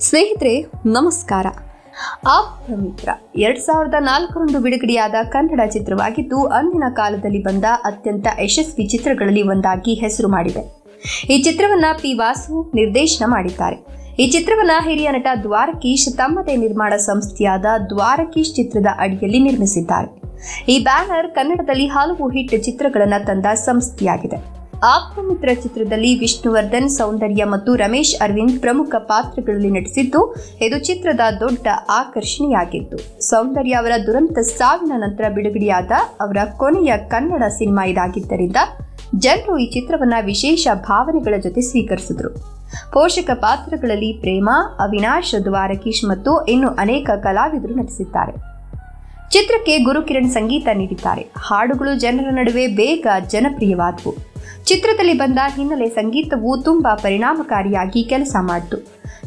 ಸ್ನೇಹಿತರೆ, ನಮಸ್ಕಾರ. ಆಪ್ತ ಮಿತ್ರ ಎರಡ್ ಸಾವಿರದ ನಾಲ್ಕರಂದು ಬಿಡುಗಡೆಯಾದ ಕನ್ನಡ ಚಿತ್ರವಾಗಿದ್ದು, ಅಂದಿನ ಕಾಲದಲ್ಲಿ ಬಂದ ಅತ್ಯಂತ ಯಶಸ್ವಿ ಚಿತ್ರಗಳಲ್ಲಿ ಒಂದಾಗಿ ಹೆಸರು ಮಾಡಿದೆ. ಈ ಚಿತ್ರವನ್ನ ಪಿ ವಾಸು ನಿರ್ದೇಶನ ಮಾಡಿದ್ದಾರೆ. ಈ ಚಿತ್ರವನ್ನ ಹಿರಿಯ ನಟ ದ್ವಾರಕೀಶ್ ತಮ್ಮದೇ ನಿರ್ಮಾಣ ಸಂಸ್ಥೆಯಾದ ದ್ವಾರಕೀಶ್ ಚಿತ್ರದ ಅಡಿಯಲ್ಲಿ ನಿರ್ಮಿಸಿದ್ದಾರೆ. ಈ ಬ್ಯಾನರ್ ಕನ್ನಡದಲ್ಲಿ ಹಲವು ಹಿಟ್ ಚಿತ್ರಗಳನ್ನು ತಂದ ಸಂಸ್ಥೆಯಾಗಿದೆ. ಆಪ್ತಮಿತ್ರ ಚಿತ್ರದಲ್ಲಿ ವಿಷ್ಣುವರ್ಧನ್, ಸೌಂದರ್ಯ ಮತ್ತು ರಮೇಶ್ ಅರವಿಂದ್ ಪ್ರಮುಖ ಪಾತ್ರಗಳಲ್ಲಿ ನಟಿಸಿದ್ದು, ಇದು ಚಿತ್ರದ ದೊಡ್ಡ ಆಕರ್ಷಣೆಯಾಗಿತ್ತು. ಸೌಂದರ್ಯ ಅವರ ದುರಂತ ಸಾವಿನ ನಂತರ ಬಿಡುಗಡೆಯಾದ ಅವರ ಕೊನೆಯ ಕನ್ನಡ ಸಿನಿಮಾ ಇದಾಗಿದ್ದರಿಂದ ಜನರು ಈ ಚಿತ್ರವನ್ನ ವಿಶೇಷ ಭಾವನೆಗಳ ಜೊತೆ ಸ್ವೀಕರಿಸಿದ್ರು. ಪೋಷಕ ಪಾತ್ರಗಳಲ್ಲಿ ಪ್ರೇಮ, ಅವಿನಾಶ್, ದ್ವಾರಕೀಶ್ ಮತ್ತು ಇನ್ನು ಅನೇಕ ಕಲಾವಿದರು ನಟಿಸಿದ್ದಾರೆ. ಚಿತ್ರಕ್ಕೆ ಗುರುಕಿರಣ್ ಸಂಗೀತ ನೀಡಿದ್ದಾರೆ. ಹಾಡುಗಳು ಜನರ ನಡುವೆ ಬೇಗ ಜನಪ್ರಿಯವಾದವು. ಚಿತ್ರದಲ್ಲಿ ಬಂದ ಹಿನ್ನೆಲೆ ಸಂಗೀತವು ತುಂಬಾ ಪರಿಣಾಮಕಾರಿಯಾಗಿ ಕೆಲಸ ಮಾಡಿತು.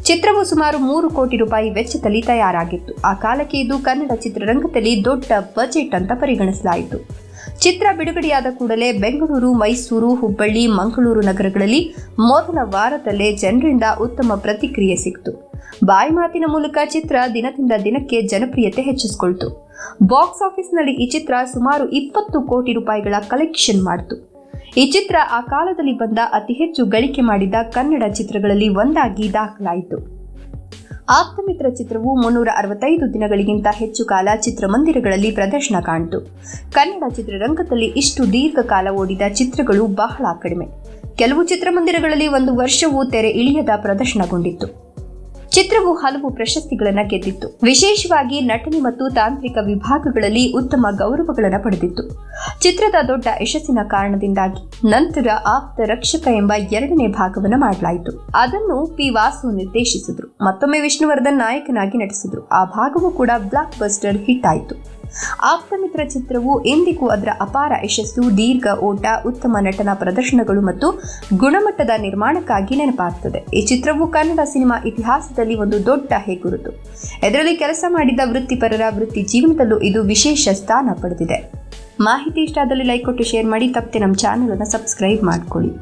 ಚಿತ್ರವು ಸುಮಾರು ಮೂರು ಕೋಟಿ ರೂಪಾಯಿ ವೆಚ್ಚದಲ್ಲಿ ತಯಾರಾಗಿತ್ತು. ಆ ಕಾಲಕ್ಕೆ ಇದು ಕನ್ನಡ ಚಿತ್ರರಂಗದಲ್ಲಿ ದೊಡ್ಡ ಬಜೆಟ್ ಅಂತ ಪರಿಗಣಿಸಲಾಯಿತು. ಚಿತ್ರ ಬಿಡುಗಡೆಯಾದ ಕೂಡಲೇ ಬೆಂಗಳೂರು, ಮೈಸೂರು, ಹುಬ್ಬಳ್ಳಿ, ಮಂಗಳೂರು ನಗರಗಳಲ್ಲಿ ಮೊದಲ ವಾರದಲ್ಲೇ ಜನರಿಂದ ಉತ್ತಮ ಪ್ರತಿಕ್ರಿಯೆ ಸಿಕ್ತು. ಬಾಯಿ ಮಾತಿನ ಮೂಲಕ ಚಿತ್ರ ದಿನದಿಂದ ದಿನಕ್ಕೆ ಜನಪ್ರಿಯತೆ ಹೆಚ್ಚಿಸಿಕೊಳ್ತು. ಬಾಕ್ಸ್ ಆಫೀಸ್ನಲ್ಲಿ ಈ ಚಿತ್ರ ಸುಮಾರು ಇಪ್ಪತ್ತು ಕೋಟಿ ರೂಪಾಯಿಗಳ ಕಲೆಕ್ಷನ್ ಮಾಡಿತು. ಈ ಚಿತ್ರ ಆ ಕಾಲದಲ್ಲಿ ಬಂದ ಅತಿ ಹೆಚ್ಚು ಗಳಿಕೆ ಮಾಡಿದ ಕನ್ನಡ ಚಿತ್ರಗಳಲ್ಲಿ ಒಂದಾಗಿ ದಾಖಲಾಯಿತು. ಆಪ್ತಮಿತ್ರ ಚಿತ್ರವು ಮುನ್ನೂರ ಅರವತ್ತೈದು ದಿನಗಳಿಗಿಂತ ಹೆಚ್ಚು ಕಾಲ ಚಿತ್ರಮಂದಿರಗಳಲ್ಲಿ ಪ್ರದರ್ಶನ ಕಾಣಿತು. ಕನ್ನಡ ಚಿತ್ರರಂಗದಲ್ಲಿ ಇಷ್ಟು ದೀರ್ಘಕಾಲ ಓಡಿದ ಚಿತ್ರಗಳು ಬಹಳ ಕಡಿಮೆ. ಕೆಲವು ಚಿತ್ರಮಂದಿರಗಳಲ್ಲಿ ಒಂದು ವರ್ಷವೂ ತೆರೆ ಇಳಿಯದ ಪ್ರದರ್ಶನಗೊಂಡಿತ್ತು. ಚಿತ್ರವು ಹಲವು ಪ್ರಶಸ್ತಿಗಳನ್ನು ಗೆದ್ದಿತ್ತು. ವಿಶೇಷವಾಗಿ ನಟನೆ ಮತ್ತು ತಾಂತ್ರಿಕ ವಿಭಾಗಗಳಲ್ಲಿ ಉತ್ತಮ ಗೌರವಗಳನ್ನು ಪಡೆದಿತ್ತು. ಚಿತ್ರದ ದೊಡ್ಡ ಯಶಸ್ಸಿನ ಕಾರಣದಿಂದಾಗಿ ನಂತರ ಆಪ್ತ ರಕ್ಷಕ ಎಂಬ ಎರಡನೇ ಭಾಗವನ್ನು ಮಾಡಲಾಯಿತು. ಅದನ್ನು ಪಿ ವಾಸು ನಿರ್ದೇಶಿಸಿದ್ರು. ಮತ್ತೊಮ್ಮೆ ವಿಷ್ಣುವರ್ಧನ್ ನಾಯಕನಾಗಿ ನಟಿಸಿದ್ರು. ಆ ಭಾಗವೂ ಕೂಡ ಬ್ಲಾಕ್ ಬಸ್ಟರ್ ಹಿಟ್ ಆಯಿತು. ಆಪ್ತಮಿತ್ರ ಚಿತ್ರವು ಎಂದಿಗೂ ಅದರ ಅಪಾರ ಯಶಸ್ಸು, ದೀರ್ಘ ಓಟ, ಉತ್ತಮ ನಟನ ಪ್ರದರ್ಶನಗಳು ಮತ್ತು ಗುಣಮಟ್ಟದ ನಿರ್ಮಾಣಕ್ಕಾಗಿ ನೆನಪಾಗ್ತದೆ. ಈ ಚಿತ್ರವು ಕನ್ನಡ ಸಿನಿಮಾ ಇತಿಹಾಸದಲ್ಲಿ ಒಂದು ದೊಡ್ಡ ಹೆಗ್ಗುರುತು ಇದರಲ್ಲಿ ಕೆಲಸ ಮಾಡಿದ ವೃತ್ತಿಪರರ ವೃತ್ತಿ ಜೀವನದಲ್ಲೂ ಇದು ವಿಶೇಷ ಸ್ಥಾನ ಪಡೆದಿದೆ. ಮಾಹಿತಿ ಇಷ್ಟ ಆದಲ್ಲಿ ಲೈಕ್ ಕೊಟ್ಟು ಶೇರ್ ಮಾಡಿ, ತಪ್ಪದೆ ನಮ್ಮ ಚಾನಲನ್ನು ಸಬ್ಸ್ಕ್ರೈಬ್ ಮಾಡ್ಕೊಳ್ಳಿ.